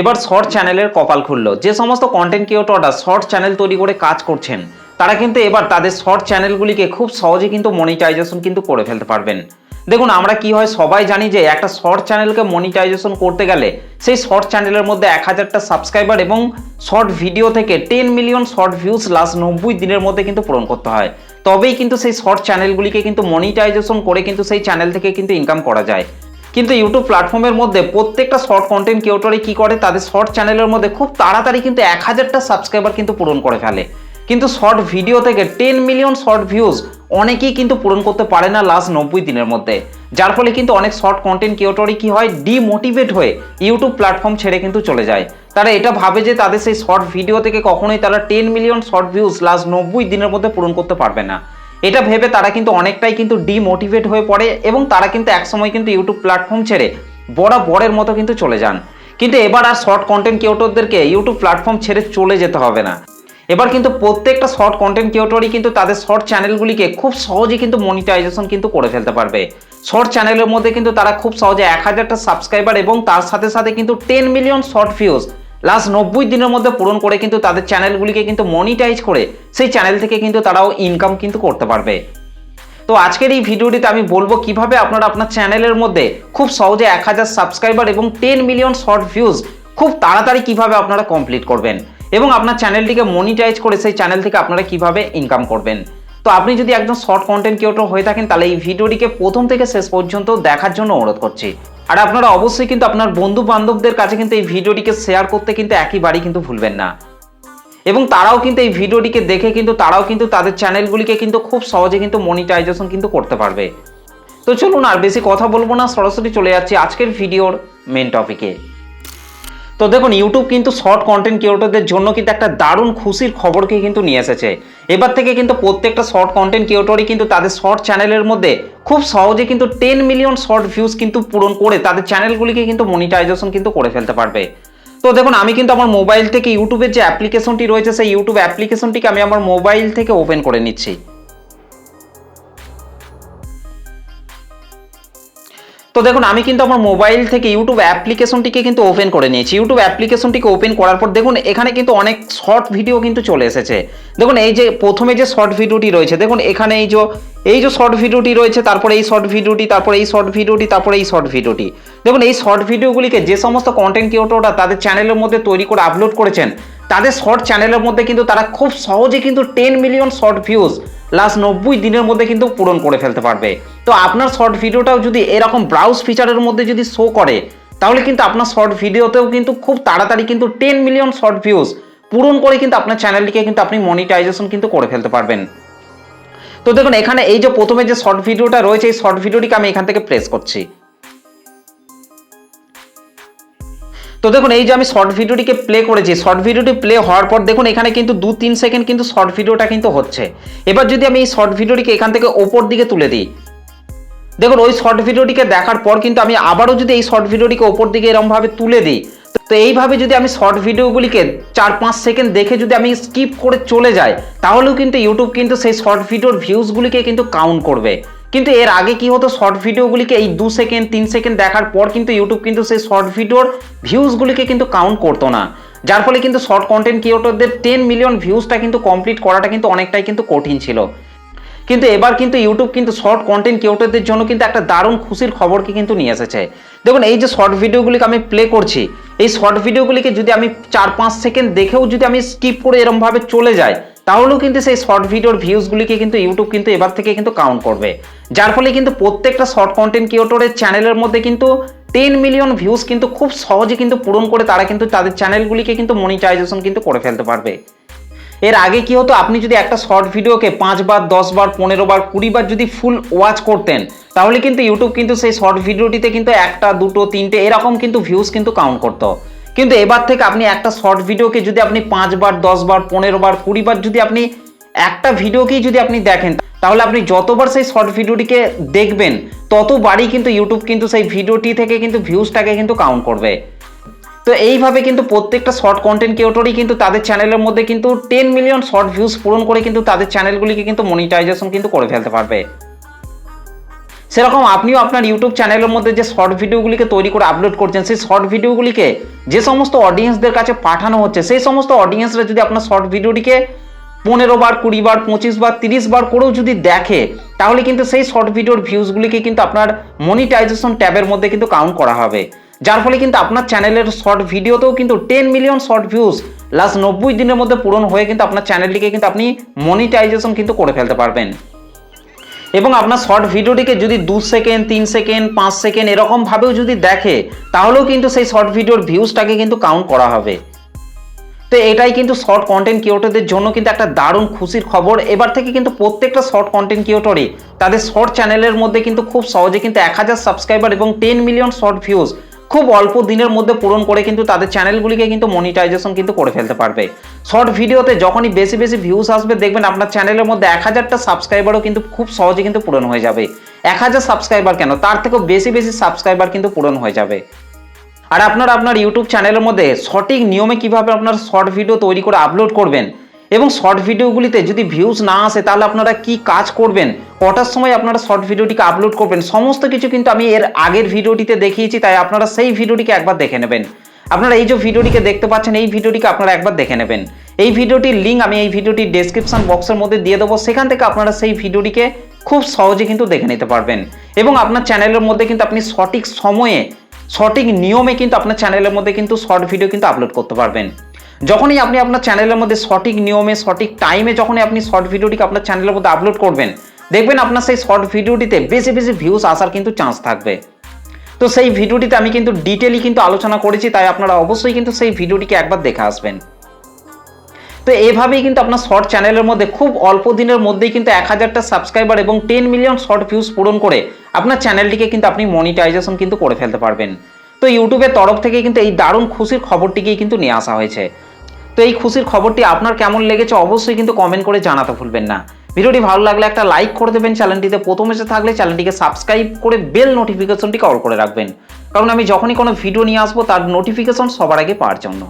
এবার শর্ট চ্যানেলের কপাল খুললো। যে সমস্ত কন্টেন্ট ক্রিয়েটররা শর্ট চ্যানেল তৈরি করে কাজ করছেন, তারা কিন্তু এবার তাদের শর্ট চ্যানেলগুলিকে খুব সহজে কিন্তু মনিটাইজেশন কিন্তু করে ফেলতে পারবেন। দেখুন, আমরা কি হয় সবাই জানি যে একটা শর্ট চ্যানেলকে মনিটাইজেশন করতে গেলে সেই শর্ট চ্যানেলের মধ্যে এক হাজারটা সাবস্ক্রাইবার এবং শর্ট ভিডিও থেকে ten million short views last নব্বই দিনের মধ্যে কিন্তু পূরণ করতে হয়। তবেই কিন্তু সেই শর্ট চ্যানেলগুলিকে কিন্তু মনিটাইজেশন করে কিন্তু সেই চ্যানেল থেকে কিন্তু ইনকাম করা যায়। কিন্তু ইউটিউব প্ল্যাটফর্মের মধ্যে প্রত্যেকটা শর্ট কন্টেন্ট ক্রিয়েটরই কী করে, তাদের শর্ট চ্যানেলের মধ্যে খুব তাড়াতাড়ি কিন্তু এক হাজারটা সাবস্ক্রাইবার কিন্তু পূরণ করে ফেলে। কিন্তু শর্ট ভিডিও থেকে টেন মিলিয়ন শর্ট ভিউজ অনেকেই কিন্তু পূরণ করতে পারে না লাস্ট নব্বই দিনের মধ্যে। যার ফলে কিন্তু অনেক শর্ট কন্টেন্ট ক্রিয়েটরই কি হয় ডিমোটিভেট হয়ে ইউটিউব প্ল্যাটফর্ম ছেড়ে কিন্তু চলে যায়। তারা এটা ভাবে যে তাদের সেই শর্ট ভিডিও থেকে কখনোই তারা ten million short views last নব্বই দিনের মধ্যে পূরণ করতে পারবে না। এটা ভেবে তারা কিন্তু অনেকটাই কিন্তু ডিমোটিভেট হয়ে পড়ে এবং তারা কিন্তু একসময় কিন্তু ইউটিউব প্ল্যাটফর্ম ছেড়ে বড় বড়ের মতো কিন্তু চলে যান। কিন্তু এবার আর শর্ট কন্টেন্ট ক্রিয়েটরদেরকে ইউটিউব প্ল্যাটফর্ম ছেড়ে চলে যেতে হবে না। এবার কিন্তু প্রত্যেকটা শর্ট কন্টেন্ট ক্রিয়েটরই কিন্তু তাদের শর্ট চ্যানেলগুলিকে খুব সহজে কিন্তু মনিটাইজেশন কিন্তু করে ফেলতে পারবে। শর্ট চ্যানেলের মধ্যে কিন্তু তারা খুব সহজে এক হাজারটা সাবস্ক্রাইবার এবং তার সাথে সাথে কিন্তু ten million short views last নব্বই দিনের মধ্যে পূরণ করে কিন্তু তাদের চ্যানেলগুলিকে কিন্তু মনিটাইজ করে সেই চ্যানেল থেকে কিন্তু তারাও ইনকাম কিন্তু করতে পারবে। তো আজকের এই ভিডিওটিতে আমি বলব কীভাবে আপনারা আপনার চ্যানেলের মধ্যে খুব সহজে এক হাজার সাবস্ক্রাইবার এবং টেন মিলিয়ন শর্ট ভিউজ খুব তাড়াতাড়ি কীভাবে আপনারা কমপ্লিট করবেন এবং আপনার চ্যানেলটিকে মনিটাইজ করে সেই চ্যানেল থেকে আপনারা কীভাবে ইনকাম করবেন। তো আপনি যদি একজন শর্ট কন্টেন্ট ক্রিয়েটর হয়ে থাকেন, তাহলে এই ভিডিওটিকে প্রথম থেকে শেষ পর্যন্ত দেখার জন্য অনুরোধ করছি। আর আপনারা অবশ্যই কিন্তু আপনার বন্ধু বান্ধবদের কাছে কিন্তু এই ভিডিওটিকে শেয়ার করতে কিন্তু একইবারই কিন্তু ভুলবেন না। এবং তারাও কিন্তু এই ভিডিওটিকে দেখে কিন্তু তারাও কিন্তু তাদের চ্যানেলগুলিকে কিন্তু খুব সহজে কিন্তু মনিটাইজেশন কিন্তু করতে পারবে। তো চলুন আর বেশি কথা বলব না, সরাসরি চলে যাচ্ছি আজকের ভিডিওর মেন টপিকে তো দেখুন ইউটিউব কিন্তু শর্ট কন্টেন্ট ক্রিয়েটরদের জন্য কিন্তু একটা দারুণ খুশির খবরকে কিন্তু নিয়ে এসেছে। এবার থেকে কিন্তু প্রত্যেকটা শর্ট কন্টেন্ট ক্রিয়েটরই কিন্তু তাদের শর্ট চ্যানেলের মধ্যে খুব সহজে কিন্তু টেন মিলিয়ন শর্ট ভিউজ কিন্তু পূরণ করে তাদের চ্যানেলগুলিকে কিন্তু মনিটাইজেশন কিন্তু করে ফেলতে পারবে। তো দেখুন, আমি কিন্তু আমার মোবাইল থেকে ইউটিউবের যে অ্যাপ্লিকেশনটি রয়েছে, সেই ইউটিউব অ্যাপ্লিকেশনটিকে আমি আমার মোবাইল থেকে ওপেন করে নিচ্ছি। তো দেখুন, আমি কিন্তু আমার মোবাইল থেকে ইউটিউব অ্যাপ্লিকেশনটিকে কিন্তু ওপেন করে নিয়েছি। ইউটিউব অ্যাপ্লিকেশনটিকে ওপেন করার পর দেখুন, এখানে কিন্তু অনেক শর্ট ভিডিও কিন্তু চলে এসেছে। দেখুন, এই যে প্রথমে যে শর্ট ভিডিওটি রয়েছে, দেখুন, এখানে এই যে এই যে শর্ট ভিডিওটি রয়েছে, তারপরে এই শর্ট ভিডিওটি তারপরে এই শর্ট ভিডিওটি তারপরে এই শর্ট ভিডিওটি দেখুন, এই শর্ট ভিডিওগুলিকে যে সমস্ত কন্টেন্ট ক্রিয়েটররা তাদের চ্যানেলের মধ্যে তৈরি করে আপলোড করেছেন, তাদের শর্ট চ্যানেলের মধ্যে কিন্তু তারা খুব সহজে কিন্তু ten million short views last নব্বই দিনের মধ্যে কিন্তু পূরণ করে ফেলতে পারবে। তো আপনার শর্ট ভিডিওটাও যদি এরকম ব্রাউজ ফিচারের মধ্যে যদি শো করে, তাহলে কিন্তু আপনার শর্ট ভিডিওতেও কিন্তু খুব তাড়াতাড়ি কিন্তু টেন মিলিয়ন শর্ট ভিউজ পূরণ করে কিন্তু আপনার চ্যানেলটিকে কিন্তু আপনি মনিটাইজেশন কিন্তু করে ফেলতে পারবেন। তো দেখুন, এখানে এই যে প্রথমে যে শর্ট ভিডিওটা রয়েছে, এই শর্ট ভিডিওটিকে আমি এখান থেকে প্রেস করছি। তো দেখুন, এই যে আমি শর্ট ভিডিওটিকে প্লে করেছি শর্ট ভিডিওটি প্লে হওয়ার পর দেখুন, এখানে কিন্তু দু তিন সেকেন্ড কিন্তু শর্ট ভিডিওটা কিন্তু হচ্ছে। এবার যদি আমি এই শর্ট ভিডিওটিকে এখান থেকে ওপর দিকে তুলে দিই, দেখুন, ওই শর্ট ভিডিওটিকে দেখার পর কিন্তু আমি আবারও যদি এই শর্ট ভিডিওটিকে ওপর দিকে এরমভাবে তুলে দিই, তো এইভাবে যদি আমি শর্ট ভিডিওগুলিকে চার পাঁচ সেকেন্ড দেখে যদি আমি স্কিপ করে চলে যাই, তাহলেও কিন্তু ইউটিউব কিন্তু সেই শর্ট ভিডিওর ভিউজগুলিকে কিন্তু কাউন্ট করবে। কিন্তু এর আগে কি হতো? শর্ট ভিডিওগুলিকে এই দু সেকেন্ড তিন সেকেন্ড দেখার পর কিন্তু ইউটিউব কিন্তু সেই শর্ট ভিডিওর ভিউজগুলিকে কিন্তু কাউন্ট করতো না। যার ফলে কিন্তু শর্ট কন্টেন্ট ক্রিয়েটরদের টেন মিলিয়ন ভিউজটা কিন্তু কমপ্লিট করাটা কিন্তু অনেকটাই কিন্তু কঠিন ছিল। কিন্তু এবার কিন্তু ইউটিউব কিন্তু শর্ট কন্টেন্ট ক্রিয়েটরদের জন্য কিন্তু একটা দারুণ খুশির খবরকে কিন্তু নিয়ে এসেছে। দেখুন, এই যে শর্ট ভিডিওগুলিকে আমি প্লে করছি, এই শর্ট ভিডিওগুলিকে যদি আমি চার পাঁচ সেকেন্ড দেখেও যদি আমি স্কিপ করে এরমভাবে চলে যাই তাহলেও কিন্তু সেই শর্ট ভিডিওর ভিউজগুলিকে কিন্তু ইউটিউব কিন্তু এবার থেকে কিন্তু কাউন্ট করবে। যার ফলে কিন্তু প্রত্যেকটা শর্ট কন্টেন্ট ক্রিয়েটরের চ্যানেলের মধ্যে কিন্তু টেন মিলিয়ন ভিউজ কিন্তু খুব সহজে কিন্তু পূরণ করে তারা কিন্তু তাদের চ্যানেলগুলিকে কিন্তু মনিটাইজেশন কিন্তু করে ফেলতে পারবে। এর আগে কি হতো? আপনি যদি একটা শর্ট ভিডিওকে পাঁচবার, দশবার পনেরো বার কুড়ি বার যদি ফুল ওয়াচ করতেন, তাহলে কিন্তু ইউটিউব কিন্তু সেই শর্ট ভিডিওটিতে কিন্তু একটা, দুটো, তিনটে, এরকম কিন্তু ভিউজ কিন্তু কাউন্ট করতো। কিন্তু এবার থেকে আপনি একটা শর্ট ভিডিওকে যদি আপনি পাঁচবার, দশবার পনেরো বার কুড়ি বার যদি আপনি একটা ভিডিওকেই যদি আপনি দেখেন, তাহলে আপনি যতবার সেই শর্ট ভিডিওটিকে দেখবেন, ততবারই কিন্তু ইউটিউব কিন্তু সেই ভিডিওটি থেকে কিন্তু ভিউজটাকে কিন্তু কাউন্ট করবে। তো এইভাবে কিন্তু প্রত্যেকটা শর্ট কন্টেন্ট ক্রিয়েটরই কিন্তু তাদের চ্যানেলের মধ্যে কিন্তু টেন মিলিয়ন শর্ট ভিউজ পূরণ করে কিন্তু তাদের চ্যানেলগুলিকে কিন্তু মনিটাইজেশন কিন্তু করে ফেলতে পারবে। সেরকম আপনিও আপনার ইউটিউব চ্যানেলের মধ্যে যে শর্ট ভিডিওগুলিকে তৈরি করে আপলোড করছেন, সেই শর্ট ভিডিওগুলিকে যে সমস্ত অডিয়েন্সদের কাছে পাঠানো হচ্ছে, সেই সমস্ত অডিয়েন্সরা যদি আপনার শর্ট ভিডিওটিকে পনেরো বার, কুড়ি বার, পঁচিশ বার, তিরিশ বার করেও যদি দেখে, তাহলে কিন্তু সেই শর্ট ভিডিওর ভিউজগুলিকে কিন্তু আপনার মনিটাইজেশন ট্যাবের মধ্যে কিন্তু কাউন্ট করা হবে। যার ফলে কিন্তু আপনার চ্যানেলের শর্ট ভিডিওতেও কিন্তু ten million short views last নব্বই দিনের মধ্যে পূরণ হয়ে কিন্তু আপনার চ্যানেলটিকে কিন্তু আপনি মনিটাইজেশন কিন্তু করে ফেলতে পারবেন। এবং আপনার শর্ট ভিডিওটিকে যদি দু সেকেন্ড তিন সেকেন্ড পাঁচ সেকেন্ড এরকমভাবেও যদি দেখে, তাহলেও কিন্তু সেই শর্ট ভিডিওর ভিউজটাকে কিন্তু কাউন্ট করা হবে। তো এটাই কিন্তু শর্ট কন্টেন্ট ক্রিয়েটরদের জন্য কিন্তু একটা দারুণ খুশির খবর। এবার থেকে কিন্তু প্রত্যেকটা শর্ট কন্টেন্ট ক্রিয়েটরই তাদের শর্ট চ্যানেলের মধ্যে কিন্তু খুব সহজে কিন্তু এক হাজার সাবস্ক্রাইবার এবং টেন মিলিয়ন শর্ট ভিউজ খুব অল্প দিনের মধ্যে পূরণ করে কিন্তু তাদের চ্যানেলগুলিকে কিন্তু মনিটাইজেশন কিন্তু করে ফেলতে পারবে। শর্ট ভিডিওতে যখনই বেশি বেশি ভিউজ আসবে, দেখবেন আপনার চ্যানেলের মধ্যে এক হাজারটা সাবস্ক্রাইবারও কিন্তু খুব সহজে কিন্তু পূরণ হয়ে যাবে। এক হাজার সাবস্ক্রাইবার কেন? তার থেকেও বেশি বেশি সাবস্ক্রাইবার কিন্তু পূরণ হয়ে যাবে। আর আপনারা আপনার ইউটিউব চ্যানেলের মধ্যে সঠিক নিয়মে কীভাবে আপনার শর্ট ভিডিও তৈরি করে আপলোড করবেন এবং শর্ট ভিডিওগুলিতে যদি ভিউজ না আসে, তাহলে আপনারা কি কাজ করবেন? কটার সময় আপনারা শর্ট ভিডিওটিকে আপলোড করবেন? সমস্ত কিছু কিন্তু আমি এর আগের ভিডিওটিতে দেখিয়েছি, তাই আপনারা সেই ভিডিওটিকে একবার দেখে নেবেন। আপনারা এই যে ভিডিওটিকে দেখতে পাচ্ছেন, এই ভিডিওটিকে আপনারা একবার দেখে নেবেন। এই ভিডিওটির লিঙ্ক আমি এই ভিডিওটির ডেসক্রিপশন বক্সের মধ্যে দিয়ে দেবো। সেখান থেকে আপনারা সেই ভিডিওটিকে খুব সহজে কিন্তু দেখে নিতে পারবেন। এবং আপনার চ্যানেলের মধ্যে কিন্তু আপনি সঠিক সময়ে, সঠিক নিয়মে কিন্তু আপনার চ্যানেলের মধ্যে কিন্তু শর্ট ভিডিও কিন্তু আপলোড করতে পারবেন। যখনই আপনি আপনার চ্যানেলের মধ্যে সঠিক নিয়মে, সঠিক টাইমে যখনই আপনি শর্ট ভিডিওটিকে আপনার চ্যানেলের মধ্যে আপলোড করবেন, দেখবেন আপনার সেই শর্ট ভিডিওটিতে বেশি বেশি ভিউজ আসার কিন্তু চান্স থাকবে। তো সেই ভিডিওটিতে আমি কিন্তু ডিটেলি কিন্তু আলোচনা করেছি, তাই আপনারা অবশ্যই কিন্তু সেই ভিডিওটিকে একবার দেখে আসবেন। তো এভাবেই কিন্তু আপনার শর্ট চ্যানেলের মধ্যে খুব অল্প দিনের মধ্যেই কিন্তু এক হাজারটা সাবস্ক্রাইবার এবং টেন মিলিয়ন শর্ট ভিউজ পূরণ করে আপনার চ্যানেলটিকে কিন্তু আপনি মনিটাইজেশন কিন্তু করে ফেলতে পারবেন। তো ইউটিউবের তরফ থেকে কিন্তু এই দারুণ খুশির খবরটিকেই কিন্তু নিয়ে আসা হয়েছে। তো এই খুশির খবরটি আপনার কেমন লেগেছে অবশ্যই কিন্তু কমেন্ট করে জানাতে ভুলবেন না। ভিডিওটি ভালো লাগলে একটা লাইক করে দেবেন, চ্যানেলটিতে প্রথম এসে থাকলে চ্যানেলটিকে সাবস্ক্রাইব করে বেল নোটিফিকেশনটিকে অল করে রাখবেন। কারণ আমি যখনই কোনো ভিডিও নিয়ে আসব, তার নোটিফিকেশন সবার আগে পাওয়ার জন্য।